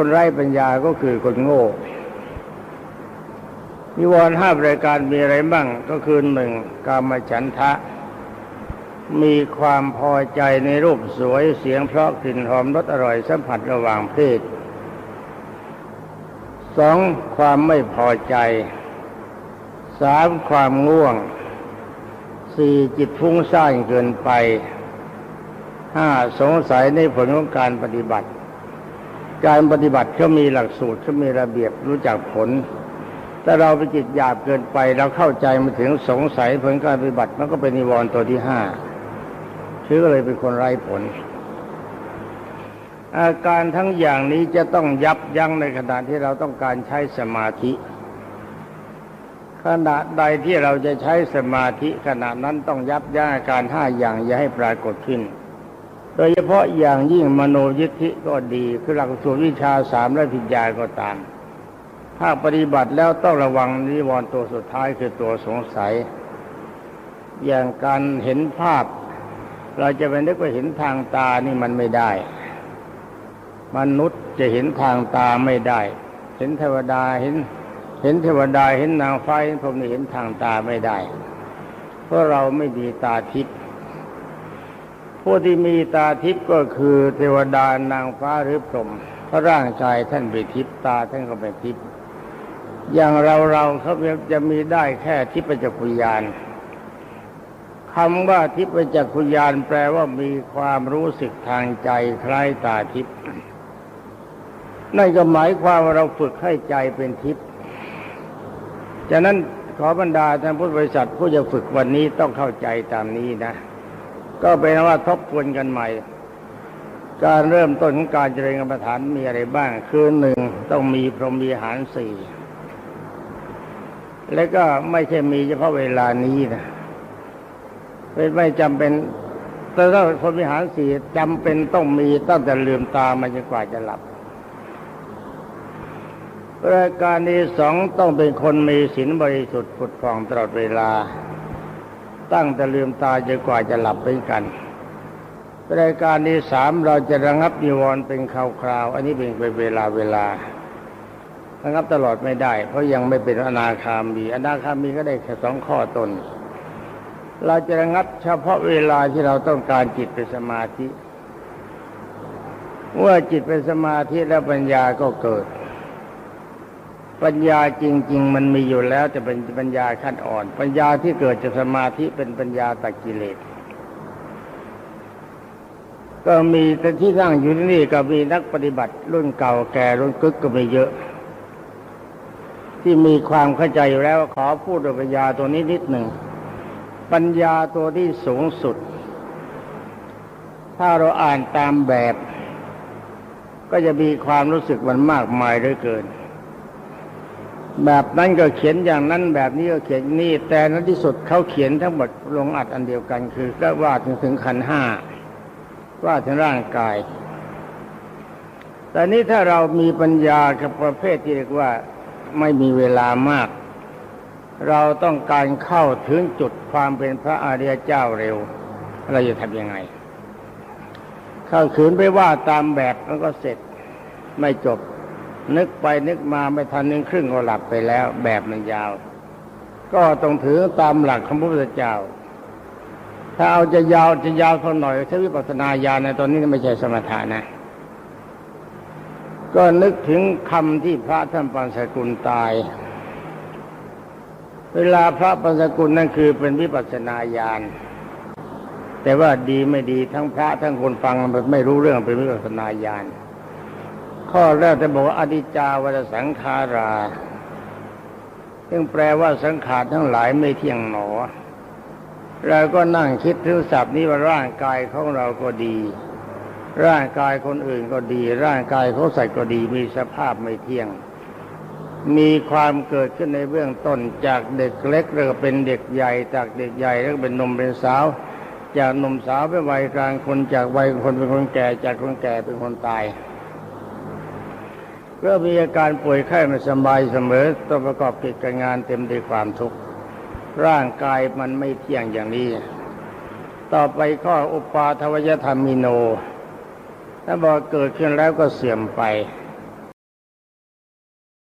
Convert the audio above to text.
คนไร้ปัญญาก็คือคนโง่นิวรณ์ห้ารายการมีอะไรบ้างก็คือหนึ่งกามฉันทะ มีความพอใจในรูปสวยเสียงเพราะกลิ่นหอมรสอร่อยสัมผัสระหว่างเพศสองความไม่พอใจสามความง่วงสี่จิตฟุ้งซ่านเกินไปห้าสงสัยในผลของการปฏิบัติ การปฏิบัติเขามีหลักสูตรเขามีระเบียบรู้จักผล แต่เราไปจิตหยาบเกินไปเราเข้าใจมาถึงสงสัยผลการปฏิบัติมันก็เป็นนิวรณ์ตัวที่ห้าชื่อก็เลยเป็นคนไร้ผล อาการทั้งอย่างนี้จะต้องยับยั้งในขณะที่เราต้องการใช้สมาธิขณะใดที่เราจะใช้สมาธิขณะนั้นต้องยับยั้งอาการห้าอย่างอย่าให้ปรากฏขึ้น โดยเฉพาะอย่างยิ่งมโนยิทธิก็ดี คือหลักสูตรวิชาสามและพิญญาก็ตาม ถ้าปฏิบัติแล้วต้องระวังนิวรณ์ตัวสุดท้ายคือตัวสงสัย อย่างการเห็นภาพ เราจะไปนึกว่าเห็นทางตานี่มันไม่ได้ มนุษย์จะเห็นทางตาไม่ได้ เห็นเทวดาเห็น เห็นเทวดาเห็นนางฟ้าเห็นพรหมนี่เห็นทางตาไม่ได้ เพราะเราไม่มีตาทิพย์ ผู้ที่มีตาทิพย์ก็คือเทวดานางฟ้าหรือพรหมเพราะร่างกายท่านเป็นทิพย์ตาท่านก็เป็นทิพย์อย่างเราเราเขาจะมีได้แค่ทิพยจักรุยานคำว่าทิพยจักรุยานแปลว่ามีความรู้สึกทางใจคล้ายตาทิพย์นั่นก็หมายความว่าเราฝึกให้ใจเป็นทิพย์ฉะนั้นขอบรรดาท่านพุทธบริษัทผู้จะฝึกวันนี้ต้องเข้าใจตามนี้นะ ก็เป็นว่าทบทวนกันใหม่ การเริ่มต้นของการเจริญกรรมฐานมีอะไรบ้าง คือหนึ่งต้องมีพรหมีหารสี่แล้วก็ไม่ใช่มีเฉพาะเวลานี้นะเป็นไม่จำเป็นแต่ถ้าพรหมีหารสี่จำเป็นต้องมีตั้งแต่ลืมตามาจนกว่าจะหลับรายการที่สองต้องเป็นคนมีศีลบริสุทธิ์ผุดผ่องตลอดเวลา ตั้งแต่ลืมตาจนกว่าจะหลับเป็นกันรายการที่สามเราจะระงับนิวรณ์เป็นคราวๆอันนี้เป็นเวลาเวลาระงับตลอดไม่ได้ เพราะยังไม่เป็นอนาคามีอนาคามีก็ได้แค่สองข้อตน เราจะระงับเฉพาะเวลาที่เราต้องการจิตเป็นสมาธิเมื่อจิตเป็นสมาธิแล้วปัญญาก็เกิด ปัญญาจริง ๆ มันมีอยู่แล้วแต่เป็นปัญญาขั้นอ่อน ปัญญาที่เกิดจากสมาธิเป็นปัญญาตักกิเลสก็มีแต่ที่นั่งอยู่ที่นี่ก็มีนักปฏิบัติ รุ่นเก่าแก่รุ่นกึกก็ไม่เยอะ ที่มีความเข้าใจอยู่แล้วขอพูดถึงปัญญาตัวนี้นิดหนึ่งปัญญาตัวที่สูงสุด ถ้าเราอ่านตามแบบ ก็จะมีความรู้สึกมันมากมายเหลือเกิน แบบนั้นก็เขียนอย่างนั้นแบบนี้ก็เขียนนี่ แต่ในที่สุดเขาเขียนทั้งหมดลงอัดอันเดียวกัน คือก็ว่าถึงถึงขันห้าว่าถึงร่างกาย แต่นี้ถ้าเรามีปัญญากับประเภทที่เรียกว่าไม่มีเวลามาก เราต้องการเข้าถึงจุดความเป็นพระอริยเจ้าเร็ว เราจะทำยังไง เข้าขืนไปว่าตามแบบมันก็เสร็จไม่จบ นึกไปนึกมาไม่ทันนึงครึ่งก็หลับไปแล้ว แบบมันยาว ก็ต้องถือตามหลักของพระพุทธเจ้า ถ้าเอาจะยาวจะยาวเท่าหน่อยใช้วิปัสสนาญาณในตอนนี้ไม่ใช่สมถะนะ ก็นึกถึงคำที่พระท่านปัญสกุลตาย เวลาพระปัญสกุลนั่นคือเป็นวิปัสสนาญาณแต่ว่าดีไม่ดีทั้งพระทั้งคนฟังมันไม่รู้เรื่องเป็นวิปัสสนาญาณ ข้อแรกจะบอกว่าอดิจาวัสังขารา ซึ่งแปลว่าสังขารทั้งหลายไม่เที่ยงหนอ เราก็นั่งคิดถึงศัพท์นี้ว่าร่างกายของเราก็ดี ร่างกายคนอื่นก็ดี ร่างกายเขาใส่ก็ดีมีสภาพไม่เที่ยง มีความเกิดขึ้นในเบื้องต้นจากเด็กเล็กแล้วเป็นเด็กใหญ่จากเด็กใหญ่แล้วเป็นนมเป็นสาว จากนมสาวเป็นวัยกลางคนจากวัยคนเป็นคนแก่จากคนแก่เป็นคนตาย ก็มีอาการป่วยไข้ไม่สบายเสมอต้องประกอบกิจการงานเต็มด้วยความทุกข์ร่างกายมันไม่เที่ยงอย่างนี้ ต่อไปข้ออุปาทวยธรรมิโนถ้าบอกเกิดขึ้นแล้วก็เสื่อมไป